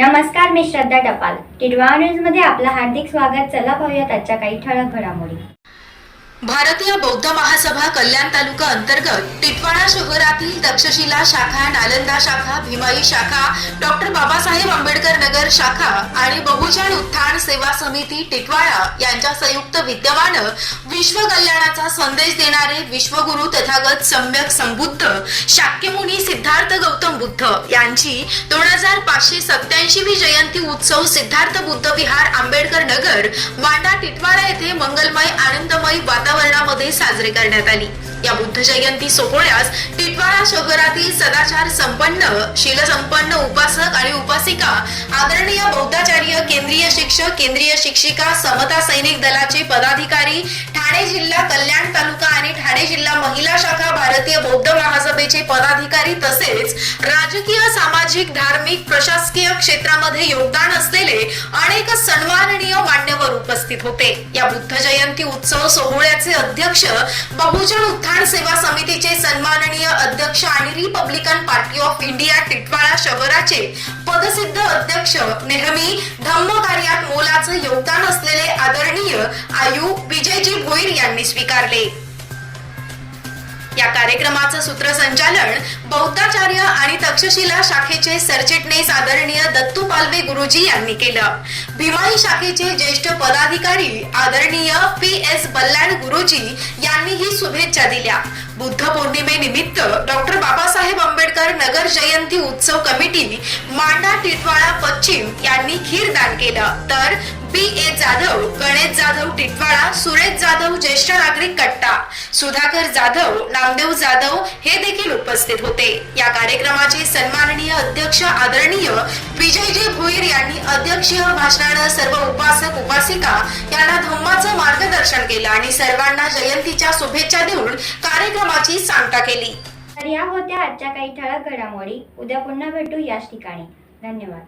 नमस्कार मी श्रद्धा टपाल. टिडवा न्यूजमध्ये आपलं हार्दिक स्वागत. चला पाहूयात आजच्या काही ठळक घडामोडी. भारतीय बौद्ध महासभा कल्याण तालुका अंतर्गत टिटवाळा शहरातील तक्षशिला शाखा नालंदा शाखा भीमाई शाखा डॉक्टर बाबासाहेब आंबेडकर नगर शाखा आणि बहुजन उत्थान सेवा समिती टिटवाळा यांच्या संयुक्त विद्यमानं विश्व कल्याणाचा संदेश देणारे विश्वगुरु तथागत सम्यक संबुद्ध शाक्यमुनी सिद्धार्थ गौतम बुद्ध बुद्ध यांची दोन हजार पाचशे सत्याऐंशीवी जयंती उत्सव सिद्धार्थ बुद्ध विहार आंबेडकर नगर वांडा टिटवाडा येथे मंगलमय आनंदमय वातावरणामध्ये साजरी करण्यात आली. या बुद्ध जयंती सोहळ्यास टिटवाळा शहरातील सदाचार संपन्न शीलसंपन्न उपासक आणि उपासिका आदरणीय बौद्धाचार्य केंद्रीय शिक्षक केंद्रीय शिक्षिका समता सैनिक दलाचे पदाधिकारी ठाणे जिल्हा कल्याण तालुका आणि ठाणे जिल्हा महिला शाखा भारतीय पदाधिकारी तसेच राजकीय सामाजिक धार्मिक प्रशासकीय क्षेत्रामध्ये योगदान असलेले अनेक सन्माननीय मान्यवर उपस्थित होते. या बुद्ध जयंती उत्सव सोहळ्याचे अध्यक्ष बहुजन उत्थान सेवा समितीचे सन्माननीय अध्यक्ष आणि republican party of India Titwala शहराचे पदसिद्ध अध्यक्ष नेहमी धम्म कार्यात मोलाचं योगदान असलेले आदरणीय आयु विजयजी भोईर यांनी स्वीकारले. या कार्यक्रमाचं सूत्रसंचालन बौद्धाचार्य आणि तक्षशिला शाखेचे सरचिटणीस आदरणीय दत्तू पालवे गुरुजी यांनी केलं. भीमाई शाखेचे ज्येष्ठ पदाधिकारी आदरणीय पी एस बल्लाण गुरुजी यांनीही शुभेच्छा दिल्या. बुद्ध पौर्णिमेनिमित्त डॉक्टर बाबासाहेब आंबेडकर नगर जयंती उत्सव कमिटी मांडा टिटवाळा पश्चिम यांनी खीर दान केलं. तर पी ए जाधव गणेश जाधव टिटवाळा सुरेश जाधव ज्येष्ठ नागरिक कट्टा सुधाकर जाधव नामदेव जाधव हे देखील उपस्थित होते. या कार्यक्रमाचे सन्माननीय अध्यक्ष आदरणीय विजयजी भोईर यांनी अध्यक्षीय भाषणानं सर्व उपासक उपासिका यांना धम्माचं मार्गदर्शन केलं आणि सर्वांना जयंतीच्या शुभेच्छा देऊन कार्यक्रमाची सांगता केली. तर या होत्या आजच्या काही ठळक घडामोडी. उद्या पुन्हा भेटू याच ठिकाणी. धन्यवाद.